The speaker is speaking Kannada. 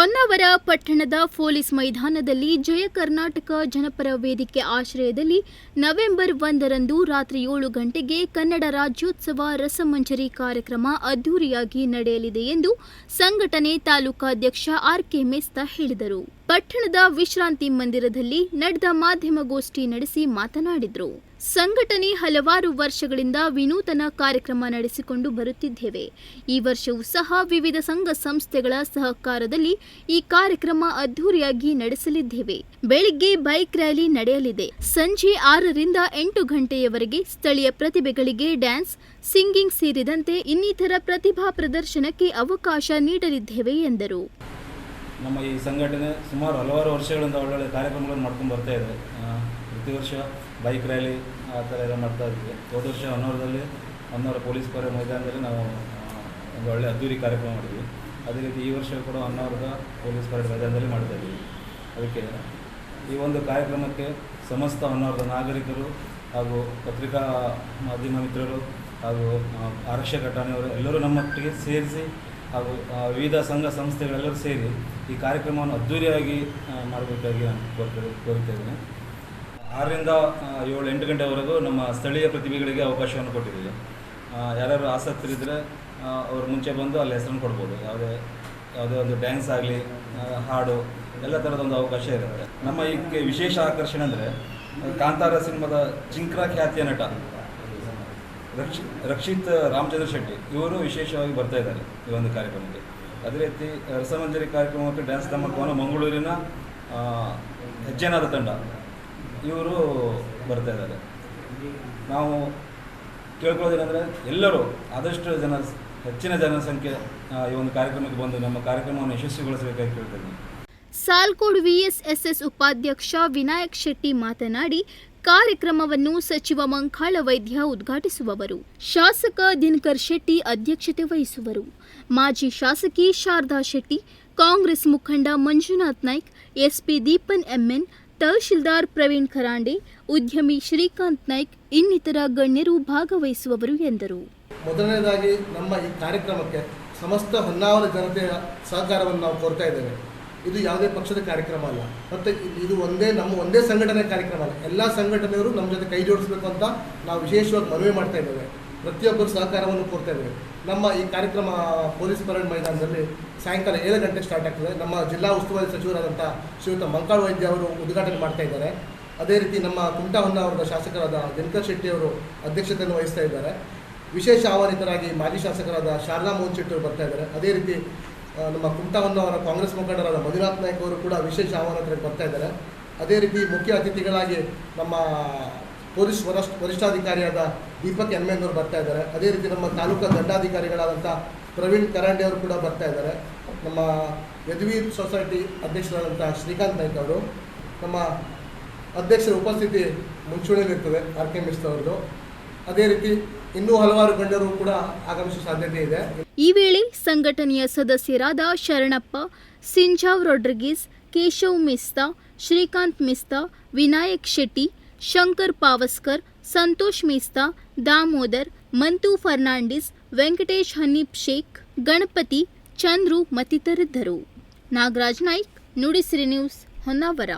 ಹೊನ್ನಾವರ ಪಟ್ಟಣದ ಪೊಲೀಸ್ ಮೈದಾನದಲ್ಲಿ ಜಯ ಕರ್ನಾಟಕ ಜನಪರ ವೇದಿಕೆ ಆಶ್ರಯದಲ್ಲಿ ನವೆಂಬರ್ ಒಂದರಂದು ರಾತ್ರಿ ಏಳು ಗಂಟೆಗೆ ಕನ್ನಡ ರಾಜ್ಯೋತ್ಸವ ರಸಮಂಜರಿ ಕಾರ್ಯಕ್ರಮ ಅದ್ದೂರಿಯಾಗಿ ನಡೆಯಲಿದೆ ಎಂದು ಸಂಘಟನೆ ತಾಲೂಕಾಧ್ಯಕ್ಷ ಆರ್ ಕೆ ಮೆಸ್ತಾ ಹೇಳಿದರು. ಪಟ್ಟಣದ ವಿಶ್ರಾಂತಿ ಮಂದಿರದಲ್ಲಿ ನಡೆದ ಮಾಧ್ಯಮಗೋಷ್ಠಿ ನಡೆಸಿ ಮಾತನಾಡಿದರು. ಸಂಘಟನೆ ಹಲವಾರು ವರ್ಷಗಳಿಂದ ವಿನೂತನ ಕಾರ್ಯಕ್ರಮ ನಡೆಸಿಕೊಂಡು ಬರುತ್ತಿದ್ದೇವೆ. ಈ ವರ್ಷವೂ ಸಹ ವಿವಿಧ ಸಂಘ ಸಂಸ್ಥೆಗಳ ಸಹಕಾರದಲ್ಲಿ ಈ ಕಾರ್ಯಕ್ರಮ ಅದ್ದೂರಿಯಾಗಿ ನಡೆಸಲಿದ್ದೇವೆ. ಬೆಳಿಗ್ಗೆ ಬೈಕ್ ರ್ಯಾಲಿ ನಡೆಯಲಿದೆ. ಸಂಜೆ ಆರರಿಂದ ಎಂಟು ಗಂಟೆಯವರೆಗೆ ಸ್ಥಳೀಯ ಪ್ರತಿಭೆಗಳಿಗೆ ಡ್ಯಾನ್ಸ್, ಸಿಂಗಿಂಗ್ ಸೇರಿದಂತೆ ಇನ್ನಿತರ ಪ್ರತಿಭಾ ಪ್ರದರ್ಶನಕ್ಕೆ ಅವಕಾಶ ನೀಡಲಿದ್ದೇವೆ ಎಂದರು. ನಮ್ಮ ಈ ಸಂಘಟನೆ ಸುಮಾರು ಹಲವಾರು ವರ್ಷಗಳಿಂದ ಒಳ್ಳೊಳ್ಳೆ ಕಾರ್ಯಕ್ರಮಗಳನ್ನು ಮಾಡ್ಕೊಂಡು ಬರ್ತಾ ಇದೆ. ಪ್ರತಿ ವರ್ಷ ಬೈಕ್ ರ್ಯಾಲಿ ಆ ಥರ ಎಲ್ಲ ಮಾಡ್ತಾ ಇದ್ವಿ ಹೋದ ವರ್ಷ ಹೊನ್ನೂರದಲ್ಲಿ ಹೊನ್ನೂರ ಪೊಲೀಸ್ ಪರ ಮೈದಾನದಲ್ಲಿ ನಾವು ಒಂದು ಒಳ್ಳೆ ಅದ್ದೂರಿ ಕಾರ್ಯಕ್ರಮ ಮಾಡಿದ್ವಿ. ಅದೇ ರೀತಿ ಈ ವರ್ಷ ಕೂಡ ಹೊನ್ನಾವರದ ಪೊಲೀಸ್ ಪರೇಡ್ ಮೈದಾನದಲ್ಲಿ ಮಾಡ್ತಾ ಇದ್ವಿ ಅದಕ್ಕೆ ಈ ಒಂದು ಕಾರ್ಯಕ್ರಮಕ್ಕೆ ಸಮಸ್ತ ಹೊನ್ನೂರದ ನಾಗರಿಕರು ಹಾಗೂ ಪತ್ರಿಕಾ ಮಾಧ್ಯಮ ಮಿತ್ರರು ಹಾಗೂ ಆರಕ್ಷ ಆರಕ್ಷಕ ಠಾಣೆಯವರು ಎಲ್ಲರೂ ನಮ್ಮೊಟ್ಟಿಗೆ ಸೇರಿಸಿ ಹಾಗೂ ವಿವಿಧ ಸಂಘ ಸಂಸ್ಥೆಗಳೆಲ್ಲರೂ ಸೇರಿ ಈ ಕಾರ್ಯಕ್ರಮವನ್ನು ಅದ್ದೂರಿಯಾಗಿ ಮಾಡಬೇಕಾಗಿ ನಾನು ಕೋರ್ತೇವೆ ಕೋರುತ್ತೇನೆ. ಆರರಿಂದ ಏಳು, ಎಂಟು ಗಂಟೆವರೆಗೂ ನಮ್ಮ ಸ್ಥಳೀಯ ಪ್ರತಿಭೆಗಳಿಗೆ ಅವಕಾಶವನ್ನು ಕೊಟ್ಟಿದ್ದೀವಿ. ಯಾರ್ಯಾರು ಆಸಕ್ತಿ ಆಸಕ್ತರಿದ್ದರೆ ಅವ್ರು ಮುಂಚೆ ಬಂದು ಅಲ್ಲಿ ಹೆಸರನ್ನು ಕೊಡ್ಬೋದು. ಯಾವುದೇ ಯಾವುದೇ ಒಂದು ಡ್ಯಾನ್ಸ್ ಆಗಲಿ ಹಾಡು, ಎಲ್ಲ ಥರದ ಒಂದು ಅವಕಾಶ ಇರುತ್ತೆ. ನಮ್ಮ ಇದಕ್ಕೆ ವಿಶೇಷ ಆಕರ್ಷಣೆ ಅಂದರೆ, ಕಾಂತಾರ ಸಿನಿಮಾದ ಚಿಂಕ್ರ ಖ್ಯಾತಿಯ ನಟ. ರಕ್ಷಿ, ರಕ್ಷಿತ್ ರಾಮಚಂದ್ರ ಶೆಟ್ಟಿ, ಇವರು ವಿಶೇಷವಾಗಿ ಬರ್ತಾ ಇದ್ದಾರೆ ಈ ಒಂದು ಕಾರ್ಯಕ್ರಮಕ್ಕೆ. ಅದೇ ರೀತಿ ರಸಮಂಜರಿ ಕಾರ್ಯಕ್ರಮಕ್ಕೆ ಡ್ಯಾನ್ಸ್ ಧಮಕವನ್ನು ಮಂಗಳೂರಿನ ಹೆಜ್ಜೆನಾದ ತಂಡ, ಇವರು ಬರ್ತಾ ಇದ್ದಾರೆ. ನಾವು ಕೇಳ್ಕೊಳ್ಳೋದೇನೆಂದರೆ ಎಲ್ಲರೂ ಆದಷ್ಟು ಜನ, ಹೆಚ್ಚಿನ ಜನಸಂಖ್ಯೆ ಈ ಒಂದು ಕಾರ್ಯಕ್ರಮಕ್ಕೆ ಬಂದು ನಮ್ಮ ಕಾರ್ಯಕ್ರಮವನ್ನು ಯಶಸ್ವಿಗೊಳಿಸಬೇಕಾಗಿ ಕೇಳ್ತೇನೆ ಸಾಲ್ಕೋಡ್ ವಿಎಸ್ಎಸ್ಎಸ್ ಉಪಾಧ್ಯಕ್ಷ ವಿನಾಯಕ್ ಶೆಟ್ಟಿ ಮಾತನಾಡಿ ಕಾರ್ಯಕ್ರಮವನ್ನು ಸಚಿವ ಮಂಕಾಳ ವೈದ್ಯ ಉದ್ಘಾಟಿಸುವವರು. ಶಾಸಕ ದಿನಕರ್ ಶೆಟ್ಟಿ ಅಧ್ಯಕ್ಷತೆ ವಹಿಸುವರು. ಮಾಜಿ ಶಾಸಕಿ ಶಾರದಾ ಶೆಟ್ಟಿ, ಕಾಂಗ್ರೆಸ್ ಮುಖಂಡ ಮಂಜುನಾಥ್ ನಾಯ್ಕ್, ಎಸ್ಪಿ ದೀಪನ್ ಎಂಎನ್ ತಹಶೀಲ್ದಾರ್ ಪ್ರವೀಣ್ ಖರಾಂಡೆ ಉದ್ಯಮಿ ಶ್ರೀಕಾಂತ್ ನಾಯ್ಕ್ ಇನ್ನಿತರ ಗಣ್ಯರು ಭಾಗವಹಿಸುವವರು ಎಂದರು. ಮೊದಲನೇದಾಗಿ ನಮ್ಮ ಈ ಕಾರ್ಯಕ್ರಮಕ್ಕೆ ಸಮಸ್ತ ಹೊನ್ನಾವರ ಜನತೆಯ ಸಹಕಾರವನ್ನು ನಾವು ಕೋರ್ತಾ ಇದ್ದೇವೆ. ಇದು ಯಾವುದೇ ಪಕ್ಷದ ಕಾರ್ಯಕ್ರಮ ಅಲ್ಲ. ಮತ್ತು ಇದು ಒಂದೇ ನಮ್ಮ ಒಂದೇ ಸಂಘಟನೆ ಕಾರ್ಯಕ್ರಮ ಅಲ್ಲ. ಎಲ್ಲ ಸಂಘಟನೆಯವರು ನಮ್ಮ ಜೊತೆ ಕೈ ಜೋಡಿಸಬೇಕು ಅಂತ ನಾವು ವಿಶೇಷವಾಗಿ ಮನವಿ ಮಾಡ್ತಾ ಇದ್ದೇವೆ. ಪ್ರತಿಯೊಬ್ಬರು ಸಹಕಾರವನ್ನು ಕೋರ್ತಾ ಇದ್ದೇವೆ. ನಮ್ಮ ಈ ಕಾರ್ಯಕ್ರಮ ಪೊಲೀಸ್ ಪರೇಡ್ ಮೈದಾನದಲ್ಲಿ ಸಾಯಂಕಾಲ ಏಳು ಗಂಟೆಗೆ ಸ್ಟಾರ್ಟ್ ಆಗ್ತದೆ. ನಮ್ಮ ಜಿಲ್ಲಾ ಉಸ್ತುವಾರಿ ಸಚಿವರಾದಂಥ ಶ್ರೀಯುತ ಮಂಕಾಳ್ ವೈದ್ಯ ಅವರು ಉದ್ಘಾಟನೆ ಮಾಡ್ತಾ ಇದ್ದಾರೆ. ಅದೇ ರೀತಿ ನಮ್ಮ ಕುಮಟಾ ಅವರ ಶಾಸಕರಾದ ದಿನಕರ್ ಶೆಟ್ಟಿ ಅವರು ಅಧ್ಯಕ್ಷತೆಯನ್ನು ವಹಿಸ್ತಾ ಇದ್ದಾರೆ. ವಿಶೇಷ ಆಹ್ವಾನಿತರಾಗಿ ಮಾಜಿ ಶಾಸಕರಾದ ಶಾರದಾ ಮೋಹನ್ ಶೆಟ್ಟಿ ಬರ್ತಾ ಇದ್ದಾರೆ. ಅದೇ ರೀತಿ ನಮ್ಮ ಅವರ ಕಾಂಗ್ರೆಸ್ ಮುಖಂಡರಾದ ಮಂಜುನಾಥ್ ನಾಯ್ಕ ಅವರು ಕೂಡ ವಿಶೇಷ ಆಹ್ವಾನಕ್ಕೆ ಬರ್ತಾ ಇದ್ದಾರೆ. ಅದೇ ರೀತಿ ಮುಖ್ಯ ಅತಿಥಿಗಳಾಗಿ ನಮ್ಮ ಪೊಲೀಸ್ ವರಿಷ್ಠ ವರಿಷ್ಠಾಧಿಕಾರಿಯಾದ ದೀಪಕ್ ಎಂ ಎನ್ ಅವರು ಬರ್ತಾ ಇದ್ದಾರೆ. ಅದೇ ರೀತಿ ನಮ್ಮ ತಾಲೂಕಾ ದಂಡಾಧಿಕಾರಿಗಳಾದಂಥ ಪ್ರವೀಣ್ ಕರಾಂಡೆ ಅವರು ಕೂಡ ಬರ್ತಾ ಇದ್ದಾರೆ. ನಮ್ಮ ಯದುವೀರ್ ಸೊಸೈಟಿ ಅಧ್ಯಕ್ಷರಾದಂಥ ಶ್ರೀಕಾಂತ್ ನಾಯ್ಕ ಅವರು, ನಮ್ಮ ಅಧ್ಯಕ್ಷರ ಉಪಸ್ಥಿತಿ ಮುಂಚೂಣಿಯಲ್ಲಿರ್ತದೆ ಆರ್ ಕೆ ಮಿಶ್ರ ಅವ್ರದ್ದು. ಅದೇ ರೀತಿ ಇನ್ನೂ ಹಲವಾರು ಗಣ್ಯರು ಕೂಡ ಆಗಮಿಸುವ ಸಾಧ್ಯತೆ ಇದೆ. ಈ ವೇಳೆ ಸಂಘಟನೆಯ ಸದಸ್ಯರಾದ ಶರಣಪ್ಪ, ಸಿಂಜಾವ್ ರೊಡ್ರಿಗಿಸ್, ಕೇಶವ್ ಮಿಸ್ತಾ, ಶ್ರೀಕಾಂತ್ ಮಿಸ್ತಾ, ವಿನಾಯಕ್ ಶೆಟ್ಟಿ, ಶಂಕರ್ ಪಾವಸ್ಕರ್, ಸಂತೋಷ್ ಮಿಸ್ತಾ, ದಾಮೋದರ್, ಮಂತು ಫರ್ನಾಂಡಿಸ್, ವೆಂಕಟೇಶ್ ಹನೀಫ್ ಶೇಖ್, ಗಣಪತಿ, ಚಂದ್ರು ಮತ್ತಿತರಿದ್ದರು. ನಾಗರಾಜ್ ನಾಯ್ಕ್, ನುಡಿಸಿರಿ ನ್ಯೂಸ್ ಹೊನ್ನಾವರ.